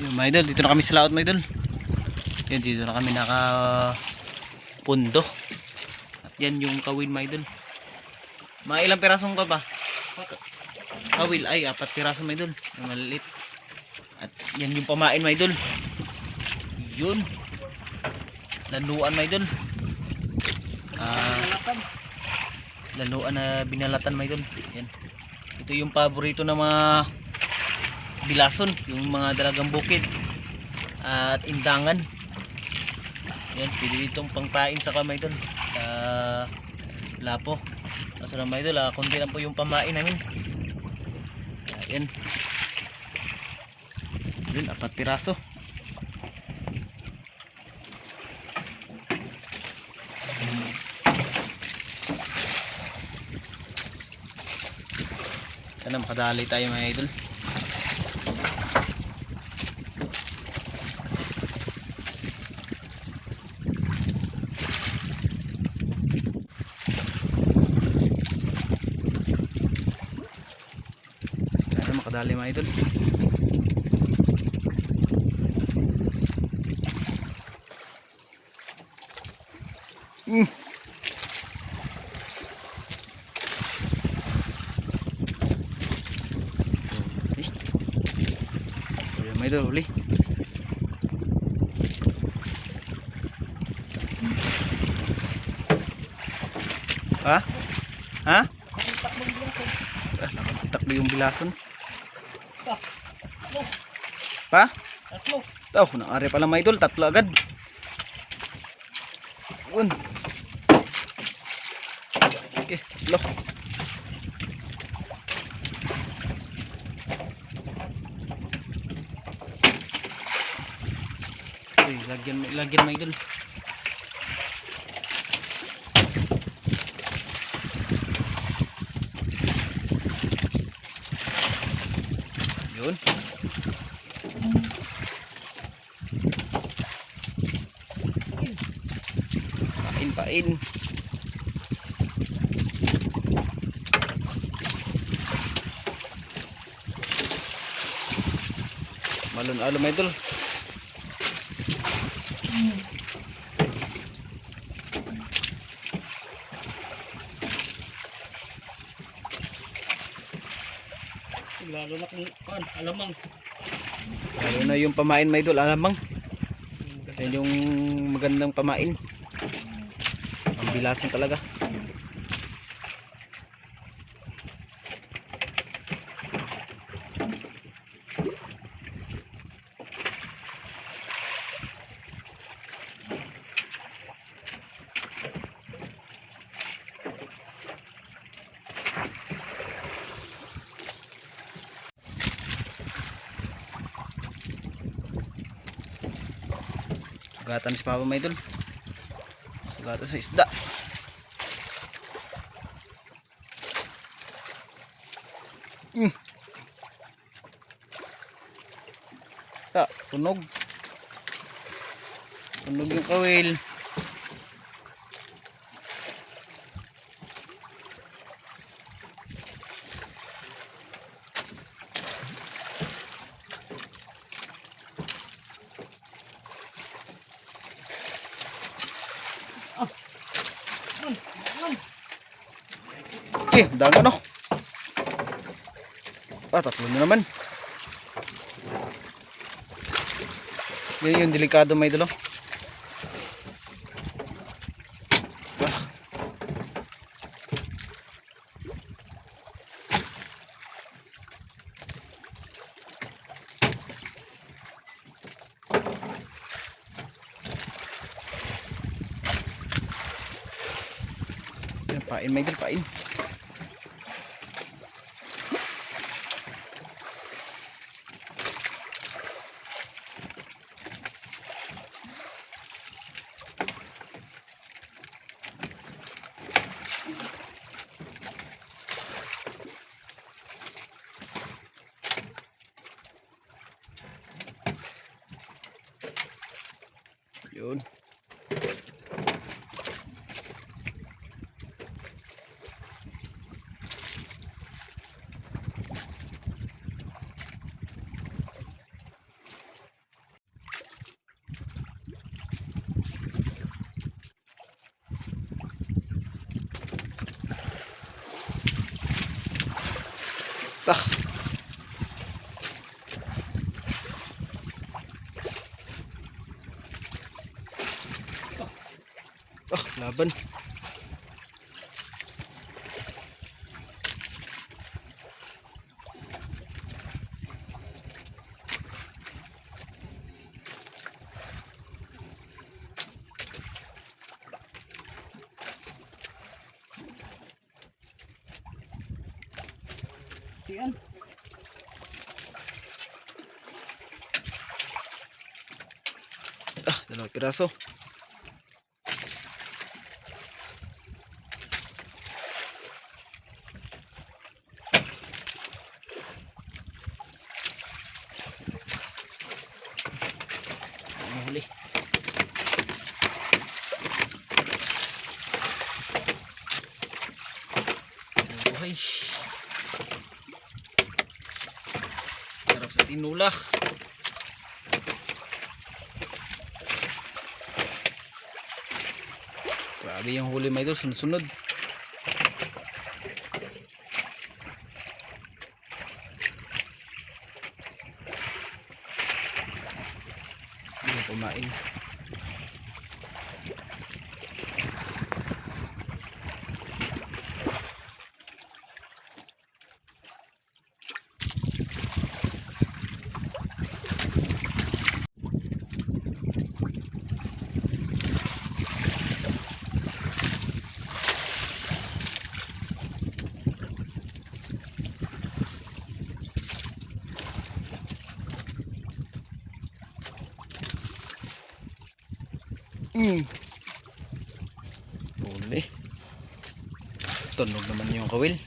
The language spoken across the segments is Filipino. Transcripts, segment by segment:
Ayun mga idol, dito na kami sa laot mga idol. Yan, dito na kami naka pundo. At yan yung kawil mga idol. Mga ilang pirasong ka ba? Kawil ay apat piraso mga idol. Yung maliit. At yan yung pamain mga idol. Yun. Laluan mga idol. Ah, laluan na binalatan mga idol. Yan. Ito yung paborito ng mga bilason, yung mga dalagang bukid at indangan. Yan, pwede itong pangpain sa kamay doon sa lapo. Kaso na may doon, ah, konti lang po yung pamain namin. Yan. Yun, apat piraso. Sana makadali tayo mga idol. Makadali mga idol. Mm. Mga idol, uli. Ha? Ha? Ah, nakatakbo yung bilason. Pa? Tatlo. Oh, naari pala mga idol, tatlo agad. Yun. Okay, tatlo. Uy, lagyan, lagyan mga idol. Yun. Pain, pain. Malun-alo mga idol. Lalo na kung kan, alamang. Lalo na yung pamain mga idol, alamang. Yan yung magandang pamain. Ang bilasan talaga. Sugatan si Papa mga idol. Sugatan sa isda. Mm. Ah, tunog. Tunog yung kawil. Eh, dami ano. Ah, tatlo na naman. Yan yung delikado may dalo. Yun. Laban. Yan. Ah, dalawang piraso. Ang huli. Buhay. Sarap sa tinulak. Grabe yung huli mga idol, sunod-sunod. Hindi na kumain. Mm. Huli. Tunog naman yung kawil.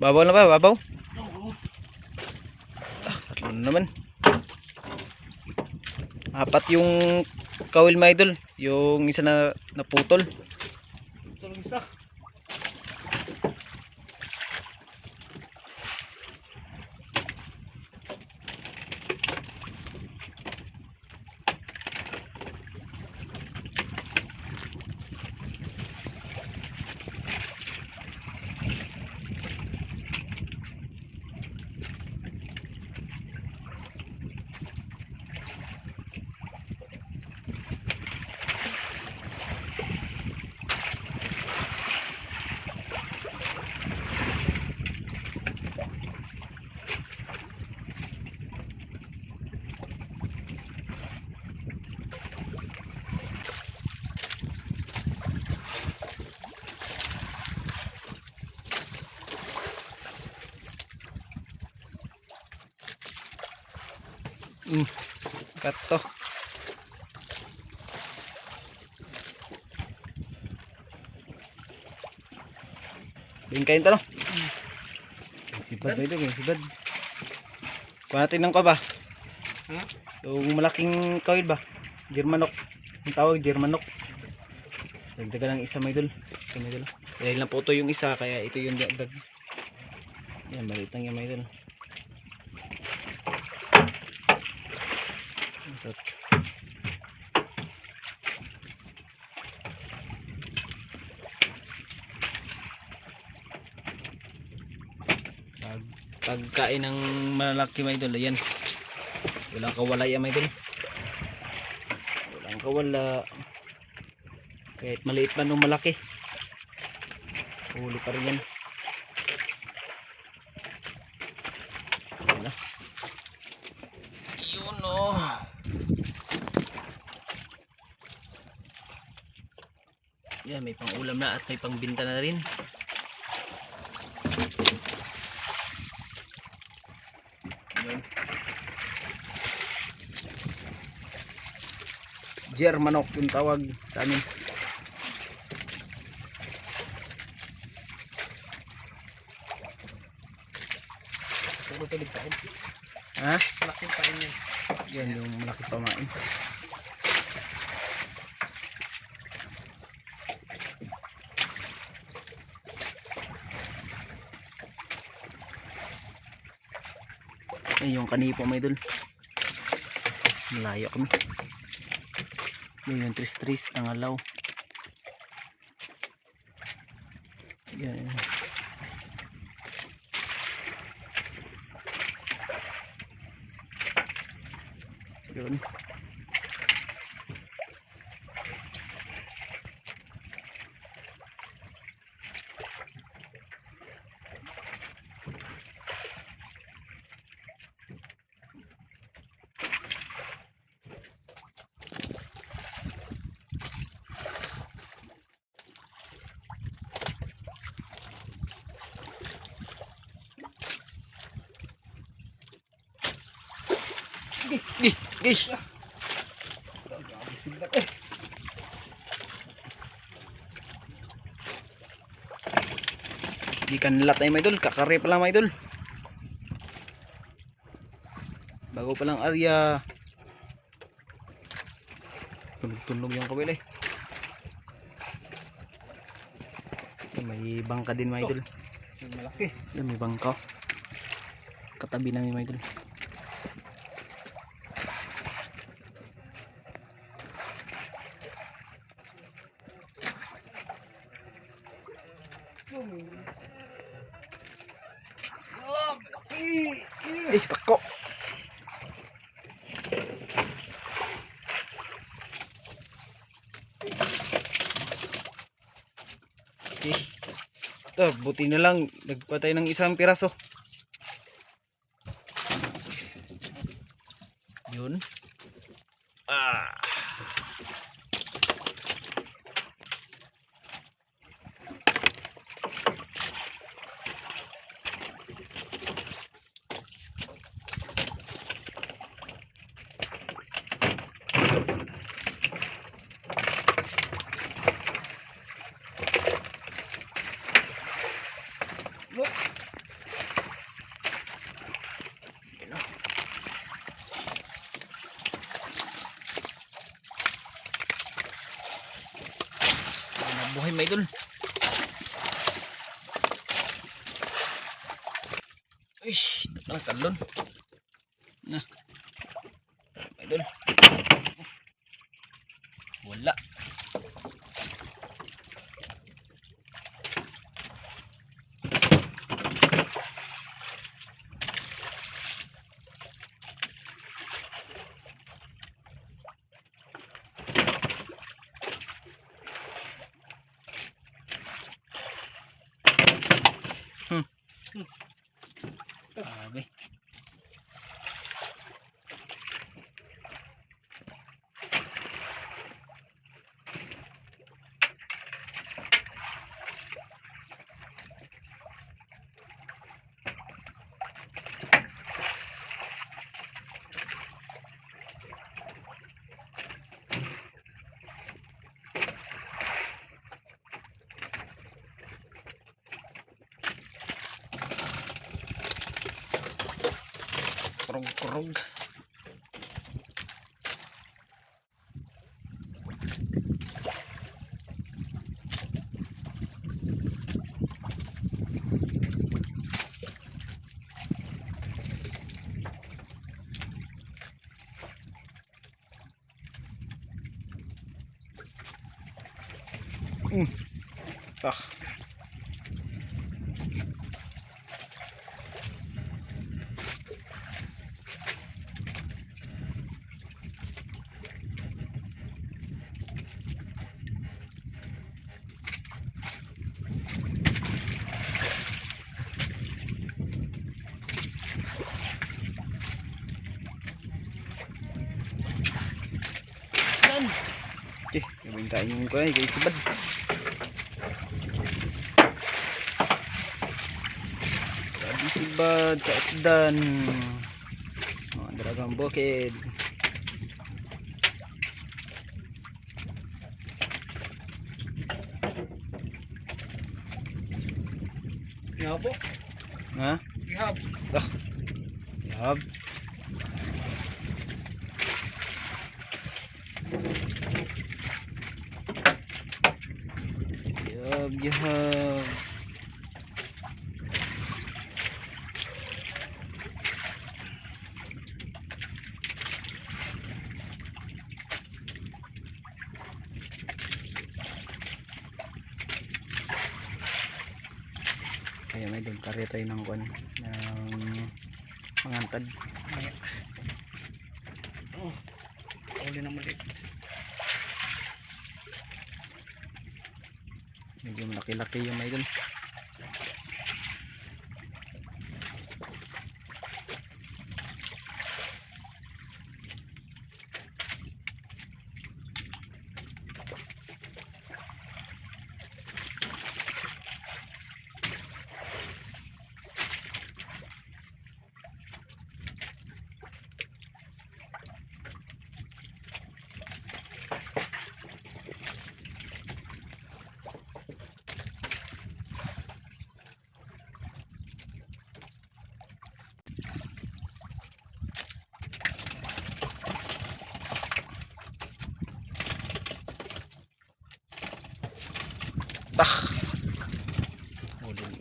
Babaw na ba? Babaw? Ah, tatlo na naman. Apat yung kawil mga idol. Yung isa na naputol. Kato. Bingkain to no? Sibad ba ito? May sibad. Kuha natin ng ba? Ha? Yung malaking kawil ba? Germanok. Ang tawag Germanok. Dagdagan ng isa may dul. Ito may dul. Dahil lang po ito yung isa kaya ito yung dagdag. Yan, maliit lang yan may dul. Masarap. Pag, pagkain ng malaki may idol, ayan. Walang kawala yan may idol. Walang kawala. Kahit maliit man o malaki. Huli pa rin yan. Wala. Yun o. Yan, may pang ulam na at may pang binta na rin. Germanok yung tawag sa amin. Ha? Malaking kain yan. Yan yung malaki pamain. Ay, yung kanipo mga idol. Malayo kami. Yun yung tris-tris, tangalaw. Yan. Yun. Di kanlat ay mga idol, kakare pa lang mga idol. Bago pa lang area. Tunog-tunog yung kawil eh. May bangka din mga idol. Malaki. May bangka. Katabi namin mga idol. Oh, malaki. Eh, pako. Eh, ito, buti na lang. Nagkuha tayo ng isang piraso. Idol. Uy, tapalang kalon. Na. Idol. Wala. Grabe. Kurog-kurog. Mm. Ah. Yan. Tayo yung kuya, guys, sibad. Sabi sibad sa isdan. Mga dragon bukid. you have may doon karya tayo ng, ng um, mga antad. Ayan. Medyo malaki-laki yung may doon.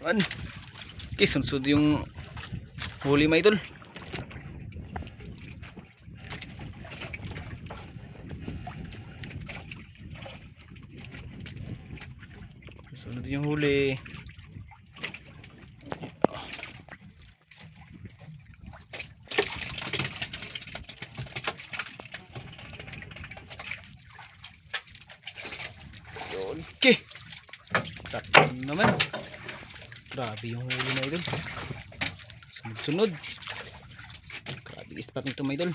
Naman. Okay, sunod yung huli mga idol. Sunod yung huli. Yun. Okay. Sakto naman. Grabe yung huli na idol. Sunod-sunod. Grabe spot nito mga idol.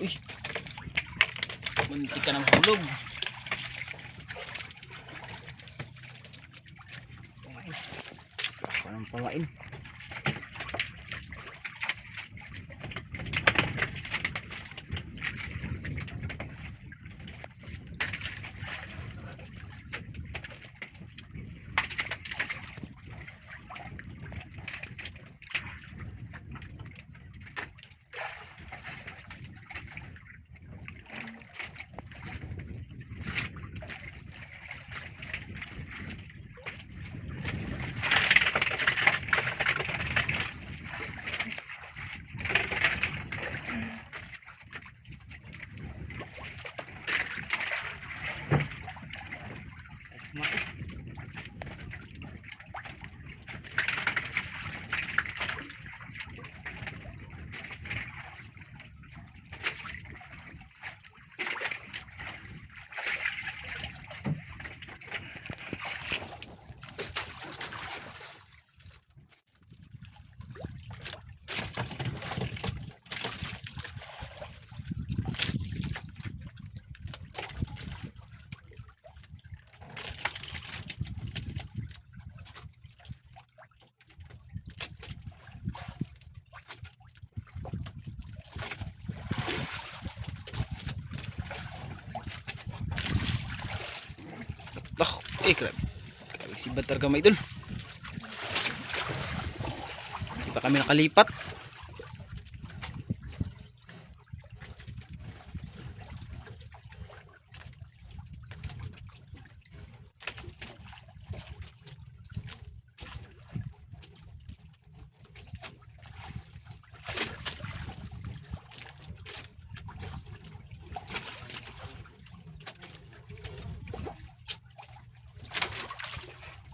Uy. Muntik ka ng hulog. Parang pamain. Ma- Oh, eh, grabe. Grabe si Batar ka mga idol. Hindi pa kami nakalipat.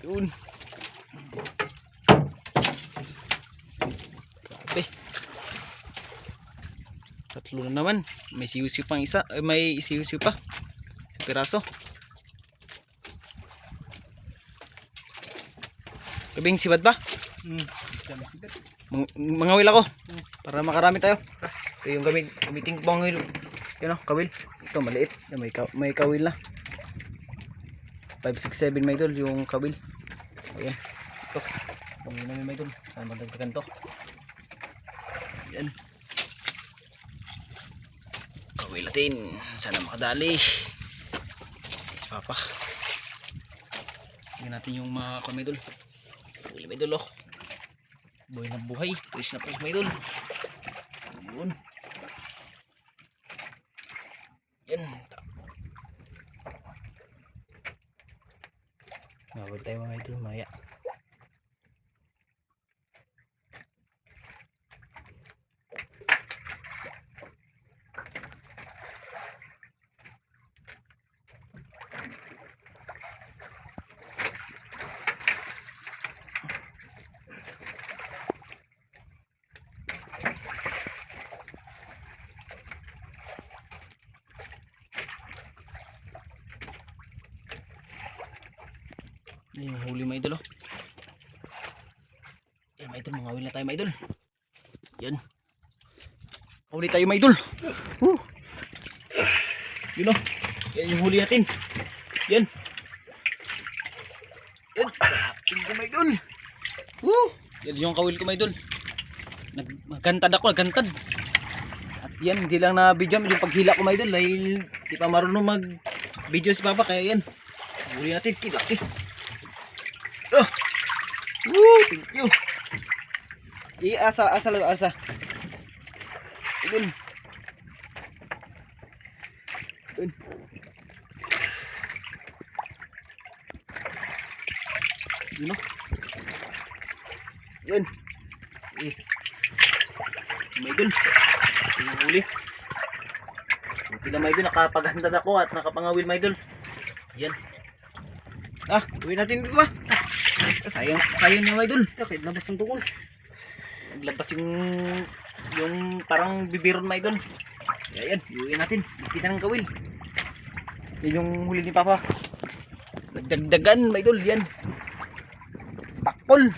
Yun. Grabe. Tatlo na siusiw pang isa. Ay, may siusiw pa. Piraso. Kabing sibad ba? Dami sigat. Mang mangawil ako. Para makarami tayo. Ito yung gamit. Gamitin ko pang ngawil. Yun o, kawil. Ito maliit. May, ka may kawil na. 5, 6, 7 may idol yung kawil. Ayan. Ito. Pangin namin may idol. Saan magdagdagan to? Ayan. Kawil natin. Sana makadali. Papa. Tingnan natin yung mga kawil may idol. Kawil may idol oh. Buhay na buhay. Pulis na pulis may. Yun. Yan. Ngawal tayo mga idol. Maya. Yan yung huli mga idol oh. Yan mga idol, mga huli na tayo mga idol. Yan. Huli tayo mga idol. Woo. Yun oh. Yan yung huli natin. Yan. Yan. Sarapin ko mga idol. Yan yung kawil ko mga idol. Nag magantad ako, nagantad. At yan, hindi lang na video yung paghila ko mga idol dahil di pa marunong mag video si Papa kaya yan. Huli natin, kilaki. Oh. Woo, thank you. I-asa, asa lang, asa. Idol. Idol. Yun o. Yun. Eh. May idol. Yung huli. Buti na may idol, nakapaghandad ako at nakapangawil may idol. Yan. Ah, uwi natin dito ba? Sayang, sayang yung idol. Bakit labas ng tukol? Naglabas yung yung parang bibiron may idol. Kaya yan, iuwi natin. Kita ng kawil. Yan yung huli ni Papa. Nagdagdagan may idol, yan. Pakol.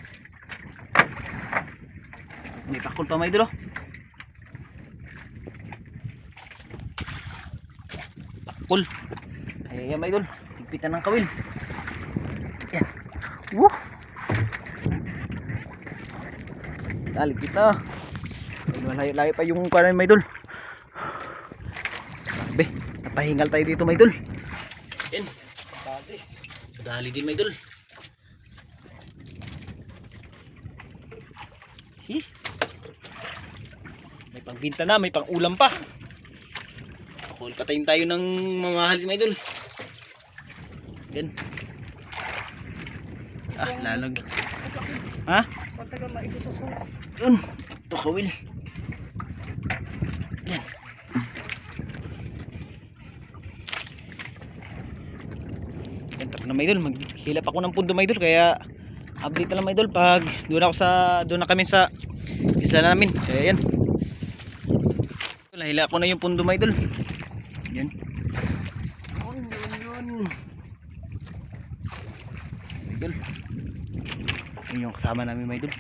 May pakol pa may idol oh. Pakol. Ay, yan may idol. Higpitan ng kawil. Yan. Woo! Dali kita. Malayo-layo pa yung kanan may idol. Be, napahingal tayo dito may idol. Yan. Dati. Dali din may idol. Hi. May pangbinta na, may pang-ulam pa. Pakul patayin tayo ng mga halin may idol. Yan. Ah, lalag. Ha? Patagal maito sa suno. Yun. Ito kawil. Yan. Tara na mga idol. Maghilap ako ng pundo mga idol. Kaya update na lang mga idol. Pag doon ako sa, doon na kami sa isla namin. Kaya yan. Hila ko na yung pundo mga idol. Yan. Yun, yun, yun. Idol. Yun yung kasama namin mga idol.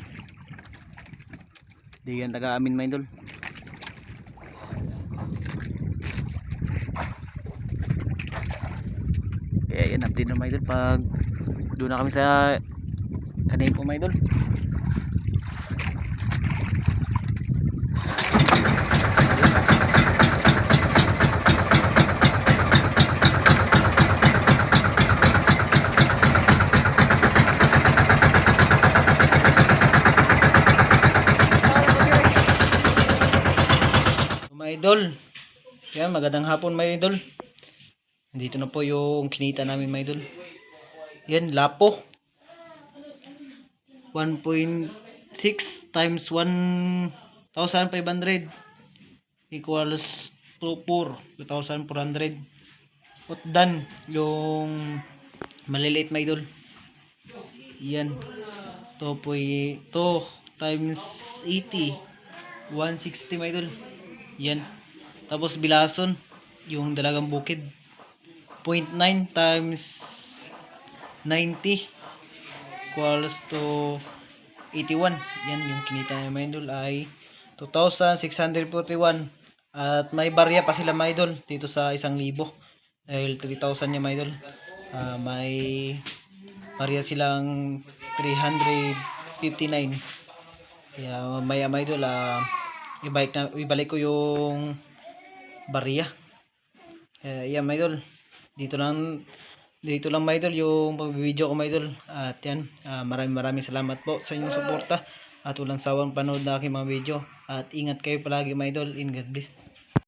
Di yan taga amin mga idol. Kaya yan update na mga idol pag doon na kami sa kanay po mga idol. Magandang hapon mga idol. Nandito na po yung kinita namin mga idol. Yan, lapo. 1.6 times 1,500 equals to 4, 2,400. At done yung maliliit mga idol. Yan. 2.2 times 80 160 mga idol. Yan. Tapos bilason, yung dalagang bukid. 0.9 times 90 equals to 81. Yan yung kinita ng mga idol ay 2,641. At may barya pa sila mga idol dito sa 1,000. Dahil 3,000 niya mga idol. Ah, may barya silang 359. Kaya maya mga idol, ah, ibalik, na, ibalik ko yung barya. Kaya yan mga idol, dito lang dito lang mga idol yung pag-video ko mga idol. At yan, ah, maraming maraming salamat po sa inyong suporta at walang sawang panood na aking mga video. At ingat kayo palagi mga idol. In God bless.